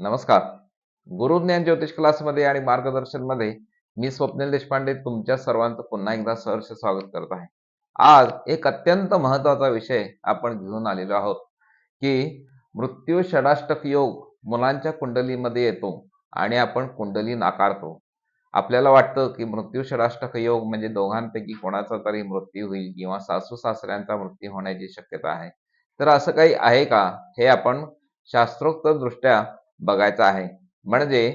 नमस्कार. गुरुज्ञान ज्योतिष क्लासमध्ये आणि मार्गदर्शनमध्ये मी स्वप्नील देशपांडे तुमच्या सर्वांचं पुन्हा एकदा सहर्ष स्वागत करत आहे. आज एक अत्यंत महत्त्वाचा विषय आपण घेऊन आलेलो आहोत की मृत्यू षडाष्टक योग मुलांच्या कुंडलीमध्ये येतो आणि आपण कुंडली नाकारतो. आपल्याला वाटतं की मृत्यू षडाष्टक योग म्हणजे दोघांपैकी कोणाचा तरी मृत्यू होईल किंवा सासू सासऱ्यांचा मृत्यू होण्याची शक्यता आहे. तर असं काही आहे का? हे आपण शास्त्रोक्त दृष्ट्या बघायचा आहे. म्हणजे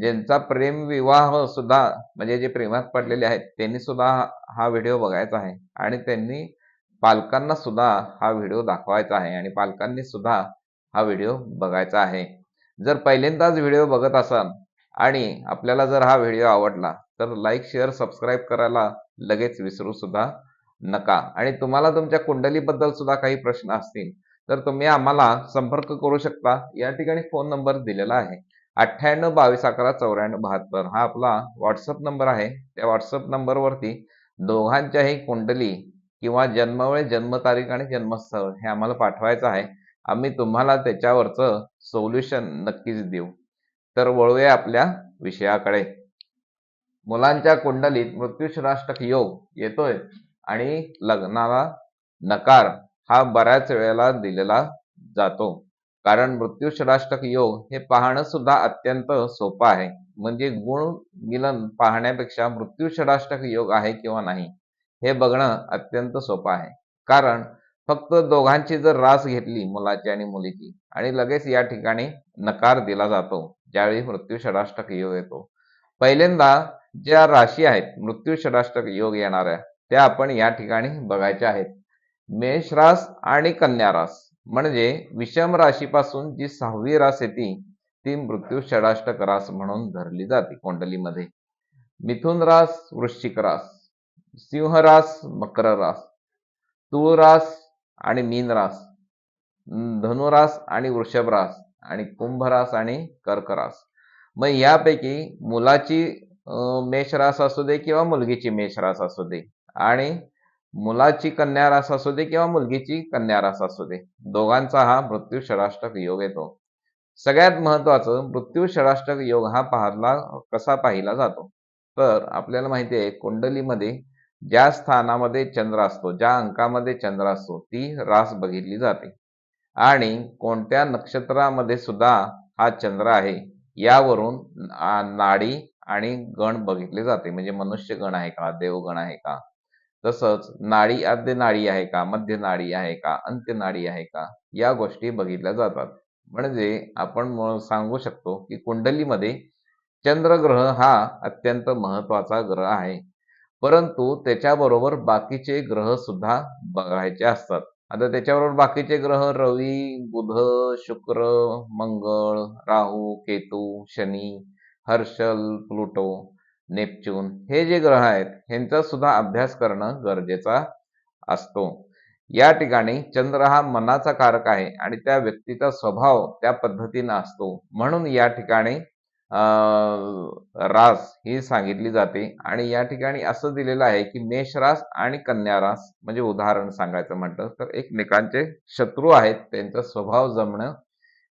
ज्यांचा प्रेम विवाह सुद्धा म्हणजे जे प्रेमात पडलेले आहेत त्यांनी सुद्धा हा व्हिडिओ बघायचा आहे. आणि त्यांनी पालकांना सुद्धा हा व्हिडिओ दाखवायचा आहे. आणि पालकांनी सुद्धा हा व्हिडिओ बघायचा आहे. जर पहिल्यांदाच व्हिडिओ बघत असाल आणि आपल्याला जर हा व्हिडिओ आवडला तर लाईक शेअर सबस्क्राईब करायला लगेच विसरू सुद्धा नका. आणि तुम्हाला तुमच्या कुंडलीबद्दल सुद्धा काही प्रश्न असतील तर तुम्ही आम्हाला संपर्क करू शकता. या ठिकाणी फोन नंबर दिलेला आहे. अठ्ठ्याण्णव बावीस अकरा चौऱ्याण्णव बहात्तर हा आपला व्हॉट्सअप नंबर आहे. त्या व्हॉट्सअप नंबरवरती दोघांच्याही कुंडली किंवा जन्मवेळ जन्मतारीख आणि जन्मस्थळ हे आम्हाला पाठवायचं आहे. आम्ही तुम्हाला त्याच्यावरचं सोल्युशन नक्कीच देऊ. तर वळूया आपल्या विषयाकडे. मुलांच्या कुंडलीत मृत्यूश्राष्टक योग येतोय आणि लग्नाला नकार हा बऱ्याच वेळेला दिलेला जातो. कारण मृत्यूश्राष्टक योग हे पाहणं सुद्धा अत्यंत सोपं आहे. म्हणजे गुण मिलन पाहण्यापेक्षा मृत्यूश्राष्टक योग आहे किंवा नाही हे बघणं अत्यंत सोपं आहे. कारण फक्त दोघांची जर रास घेतली मुलाची आणि मुलीची आणि लगेच या ठिकाणी नकार दिला जातो ज्यावेळी मृत्यू षडाष्टक योग येतो. पहिल्यांदा ज्या राशी आहेत मृत्यू षडाष्टक योग येणाऱ्या त्या आपण या ठिकाणी बघायच्या आहेत. मेष रास आणि कन्या रास. म्हणजे विषम राशीपासून जी सहावी रास येते ती मृत्यू षडाष्टक रास म्हणून धरली जाते कुंडलीमध्ये. मिथुन रास वृश्चिक रास सिंह रास मकर रास तुळ रास आणि मीन रास धनुरास आणि वृषभ रास आणि कुंभ रास आणि कर्क रास. मग यापैकी मुलाची मेष रास असू दे किंवा मुलगीची मेष रास असू दे आणि मुलाची कन्या रास असू दे किंवा मुलगीची कन्या रास असू दे दोघांचा हा मृत्यू षडाष्टक योग येतो. सगळ्यात महत्वाचं मृत्यू षडाष्टक योग हा पाहला कसा पाहिला जातो? तर आपल्याला माहिती आहे कुंडलीमध्ये ज्या स्थानामध्ये चंद्र असतो ज्या अंकामध्ये चंद्र असतो ती रास बघितली जाते. आणि कोणत्या नक्षत्रामध्ये सुद्धा हा चंद्र आहे यावरून नाडी आणि गण बघितले जाते. म्हणजे मनुष्य गण आहे का देवगण आहे का? तसंच नाडी आद्य नाडी आहे का मध्य नाडी आहे का अंत्य नाडी आहे का या गोष्टी बघितल्या जातात. म्हणजे आपण सांगू शकतो की कुंडलीमध्ये चंद्रग्रह हा अत्यंत महत्त्वाचा ग्रह आहे. परंतु त्याच्याबरोबर बाकीचे ग्रह सुद्धा बघायचे असतात. आता त्याच्याबरोबर बाकीचे ग्रह रवी Budh Shukra Mangal Rahu Ketu Shani Herschel Pluto Neptune हे जे ग्रह आहेत ह्यांचा सुद्धा अभ्यास करणं गरजेचा असतो. या ठिकाणी चंद्र हा मनाचा कारक आहे आणि त्या व्यक्तीचा स्वभाव त्या पद्धतीनं असतो. म्हणून या ठिकाणी रास ही सांगितली जाते आणि या ठिकाणी असं दिलेलं आहे की मेष रास आणि कन्या रास म्हणजे उदाहरण सांगायचं म्हटलं तर एकमेकांचे शत्रू आहेत त्यांचा स्वभाव जमणं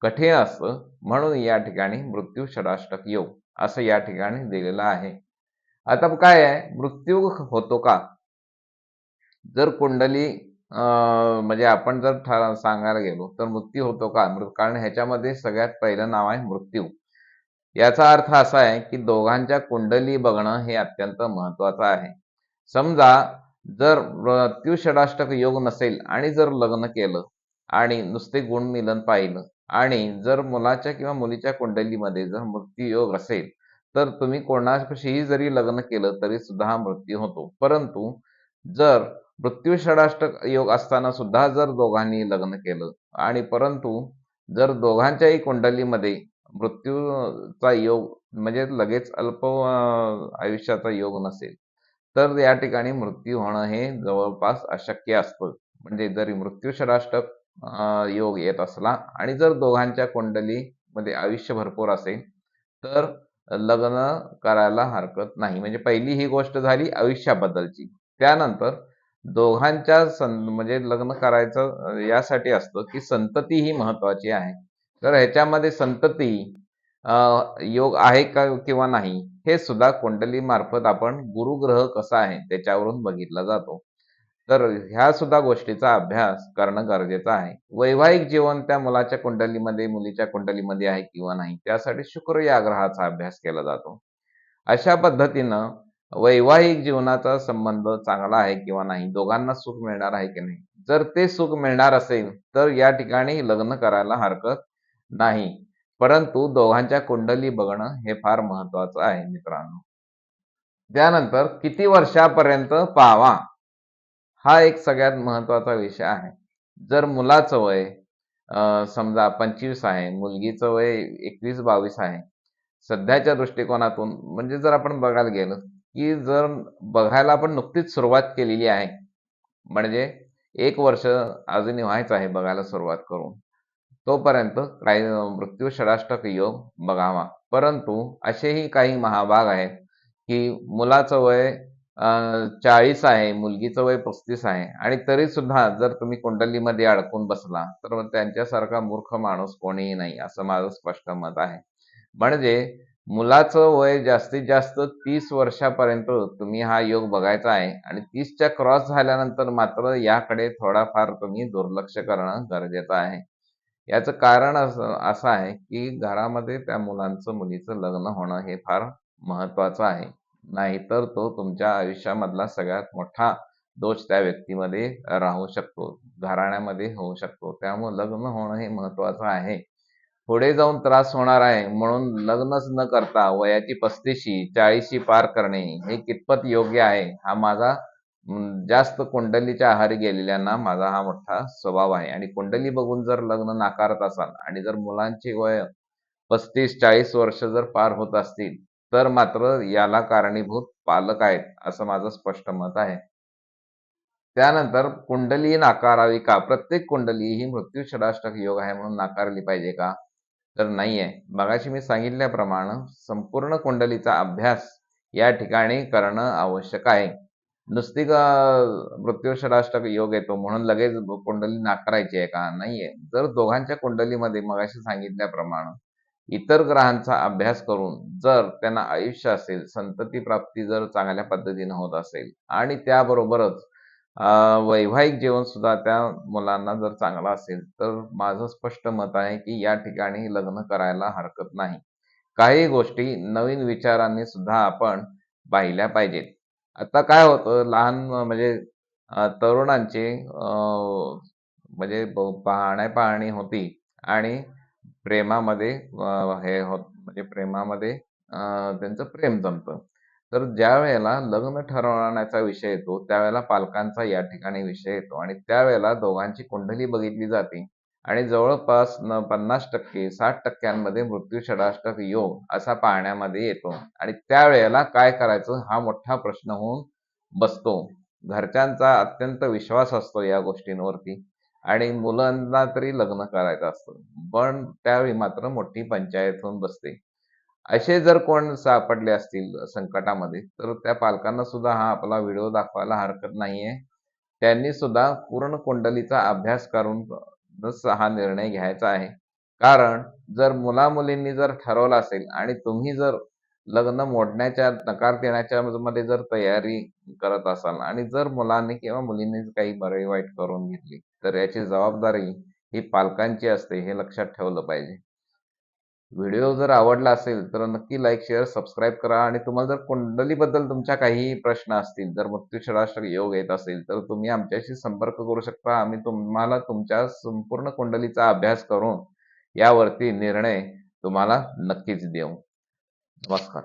कठीण असतं. म्हणून या ठिकाणी मृत्यू षडाष्टक योग असं या ठिकाणी दिलेलं आहे. आता काय आहे? मृत्यू होतो का? जर कुंडली म्हणजे आपण जर सांगायला गेलो तर मृत्यू होतो का? कारण ह्याच्यामध्ये सगळ्यात पहिलं नाव आहे मृत्यू. याचा अर्थ असा आहे की दोघांच्या कुंडली बघणं हे अत्यंत महत्वाचं आहे. समजा जर मृत्यू षडाष्टक योग नसेल आणि जर लग्न केलं आणि नुसते गुण मिलन पाहिलं आणि जर मुलाच्या किंवा मुलीच्या कुंडलीमध्ये जर मृत्यू योग असेल तर तुम्ही कोणाशीही जरी लग्न केलं तरी सुद्धा हा मृत्यू होतो. परंतु जर मृत्यू षडाष्टक योग असताना सुद्धा जर दोघांनी लग्न केलं आणि परंतु जर दोघांच्याही कुंडलीमध्ये मृत्यूचा योग म्हणजे लगेच अल्प आयुष्याचा योग नसेल तर या ठिकाणी मृत्यू होणं हे जवळपास अशक्य असतं. म्हणजे जरी मृत्यू षडाष्टक योग येत असला आणि जर दोघांच्या कुंडलीमध्ये आयुष्य भरपूर असेल तर लग्न करायला हरकत नाही. म्हणजे पहिली ही गोष्ट झाली आयुष्याबद्दलची. त्यानंतर दोघांच्या सं म्हणजे लग्न करायचं यासाठी असतं की संतती ही महत्वाची आहे. तर ह्याच्यामध्ये संतती योग आहे का किंवा नाही हे सुद्धा कुंडली मार्फत आपण गुरुग्रह कसा आहे त्याच्यावरून बघितला जातो. तर ह्या सुद्धा गोष्टीचा अभ्यास करणं गरजेचं आहे. वैवाहिक जीवन त्या मुलाच्या कुंडलीमध्ये मुलीच्या कुंडलीमध्ये आहे किंवा नाही त्यासाठी शुक्र या ग्रहाचा अभ्यास केला जातो. अशा पद्धतीनं वैवाहिक जीवनाचा संबंध चांगला आहे किंवा नाही दोघांना सुख मिळणार आहे की नाही? जर ते सुख मिळणार असेल तर या ठिकाणी लग्न करायला हरकत नाही. परंतु दोघांच्या कुंडली बघणं हे फार महत्वाचं आहे मित्रांनो. त्यानंतर किती वर्षापर्यंत पाहावा? हा एक सगळ्यात महत्त्वाचा विषय आहे. जर मुलाचं वय समजा पंचवीस आहे मुलगीचं वय एकवीस बावीस आहे सध्याच्या दृष्टिकोनातून म्हणजे जर आपण बघायला गेलो की जर बघायला आपण नुकतीच सुरुवात केलेली आहे म्हणजे एक वर्ष अजूनही व्हायचं आहे बघायला सुरुवात करून तोपर्यंत काही मृत्यू षडाष्टक योग बघावा. परंतु असेही काही महाभाग आहेत की मुलाचं वय चाळीस आहे मुलगीचं वय पस्तीस आहे. आणि तरी सुद्धा जर तुम्ही कुंडलीमध्ये अडकून बसला तर त्यांच्यासारखा मूर्ख माणूस कोणीही नाही असं माझं स्पष्ट मत आहे. म्हणजे मुलाचं वय जास्तीत जास्त तीस वर्षापर्यंत तुम्ही हा योग बघायचा आहे आणि तीसच्या क्रॉस झाल्यानंतर मात्र याकडे थोडाफार तुम्ही दुर्लक्ष करणं गरजेचं आहे. याचं कारण असं असं आहे की घरामध्ये त्या मुलांचं मुलीचं लग्न होणं हे फार महत्वाचं आहे. नाहीतर तो तुमच्या आयुष्यामधला सगळ्यात मोठा दोष त्या व्यक्तीमध्ये राहू शकतो घराण्यामध्ये होऊ शकतो. त्यामुळे लग्न होणं हे महत्वाचं आहे. पुढे जाऊन त्रास होणार आहे म्हणून लग्नच न करता वयाची पस्तीशी चाळीशी पार करणे हे कितपत योग्य आहे हा माझा जास्त कुंडलीच्या आहारी गेलेल्यांना माझा हा मोठा स्वभाव आहे. आणि कुंडली बघून जर लग्न नाकारत असाल आणि जर मुलांची वय पस्तीस चाळीस वर्ष जर पार होत असतील तर मात्र याला कारणीभूत पालक आहेत असं माझं स्पष्ट मत आहे. त्यानंतर कुंडली नाकारावी का प्रत्येक कुंडली ही मृत्यू षडाष्टक योग आहे म्हणून नाकारली पाहिजे का? तर नाहीये. मगाशी मी सांगितल्याप्रमाणे संपूर्ण कुंडलीचा अभ्यास या ठिकाणी करणं आवश्यक आहे. नुसती मृत्यू षडाष्टक योग येतो म्हणून लगेच कुंडली नाकारायची आहे का? नाहीये. जर दोघांच्या कुंडलीमध्ये मगाशी सांगितल्याप्रमाणे इतर ग्रहांचा अभ्यास करून जर त्यांना आयुष्य असेल संतती प्राप्ती जर चांगल्या पद्धतीने होत असेल आणि त्याबरोबरच वैवाहिक जीवन सुद्धा त्या मुलांना जर चांगला असेल तर माझं स्पष्ट मत आहे की या ठिकाणी लग्न करायला हरकत नाही. काही गोष्टी नवीन विचारांनी सुद्धा आपण पाहिल्या पाहिजेत. आता काय होतं लहान म्हणजे तरुणांची म्हणजे पाहण्या पाहणी होती आणि प्रेमामध्ये हे होत म्हणजे प्रेमामध्ये त्यांचं प्रेम जमतं. तर ज्या वेळेला लग्न ठरवण्याचा विषय येतो त्यावेळेला पालकांचा या ठिकाणी विषय येतो. आणि त्यावेळेला दोघांची कुंडली बघितली जाते. आणि जवळपास न पन्नास टक्के साठ टक्क्यांमध्ये मृत्यू षडाष्टक योग असा पाहण्यामध्ये येतो. आणि त्यावेळेला काय करायचं हा मोठा प्रश्न होऊन बसतो. घरच्यांचा अत्यंत विश्वास असतो या गोष्टींवरती. आणि मुलांना तरी लग्न करायचं असतं. पण त्यावेळी मात्र मोठी पंचायत होऊन बसते. असे जर कोण सापडले असतील संकटामध्ये तर त्या पालकांना सुद्धा हा आपला व्हिडिओ दाखवायला हरकत नाहीये. त्यांनी सुद्धा पूर्ण कुंडलीचा अभ्यास करून हा निर्णय घ्यायचा आहे. कारण जर मुला मुलींनी जर ठरवलं असेल आणि तुम्ही जर लग्न मोडण्याच्या नकार देण्याच्या मध्ये जर तयारी करत असाल आणि जर मुलांनी किंवा मुलींनी काही बरे वाईट करून घेतली तर याची जबाबदारी ही पालकांची असते हे लक्षात ठेवलं पाहिजे. व्हिडिओ जर आवडला असेल तर नक्की लाईक शेअर सबस्क्राईब करा आणि तुम्हाला जर कुंडलीबद्दल तुमच्या काही प्रश्न असतील जर मृत्यूषराष्ट्र योग येत असेल तर तुम्ही आमच्याशी संपर्क करू शकता. आम्ही तुम्हाला तुमच्या संपूर्ण कुंडलीचा अभ्यास करून यावरती निर्णय तुम्हाला नक्कीच देऊ. नमस्कार